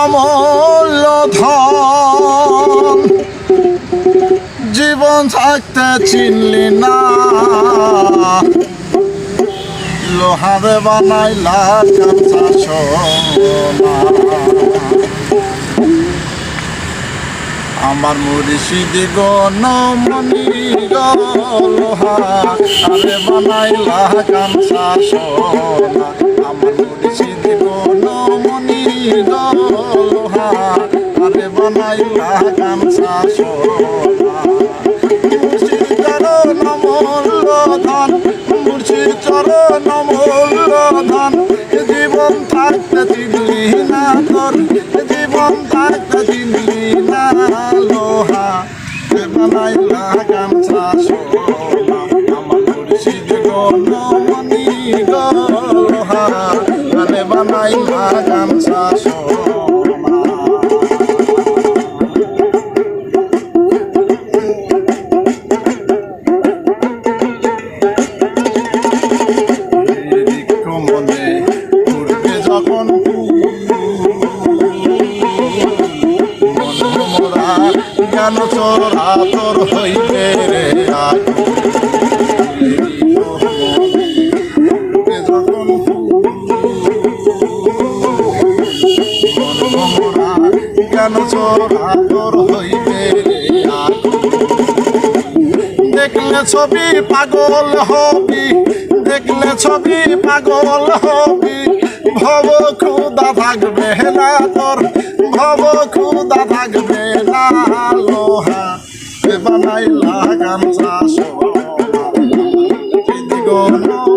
অমূল্য ধন জীবন থাকতে চিনলি না। লোহারে বানাইলা কাঁচা সোনা। আমার মুর্শিদি গো নমনি গো লোহা আরে বানাইলা কাঁচা সোনা। লোহা আরে বানাইলা মুর্শিদ চরণ অমূল্য ধন মুর্শিদ চরণ অমূল্য ধন জীবন থাকতে চিনলি না তোর জীবন থাকতে চিনলি না লোহা বানাইলা যখন চোরা তোর হইবে রে? যখন জ্ঞান চোরা তোর হইবে দেখলে ছবি পাগল হবি, দেখলে ছবি পাগল হবি। ভব খুদা থাকবে না তোর, ভব খুদা থাকবে না লোহা। বানাইলা গামছা গো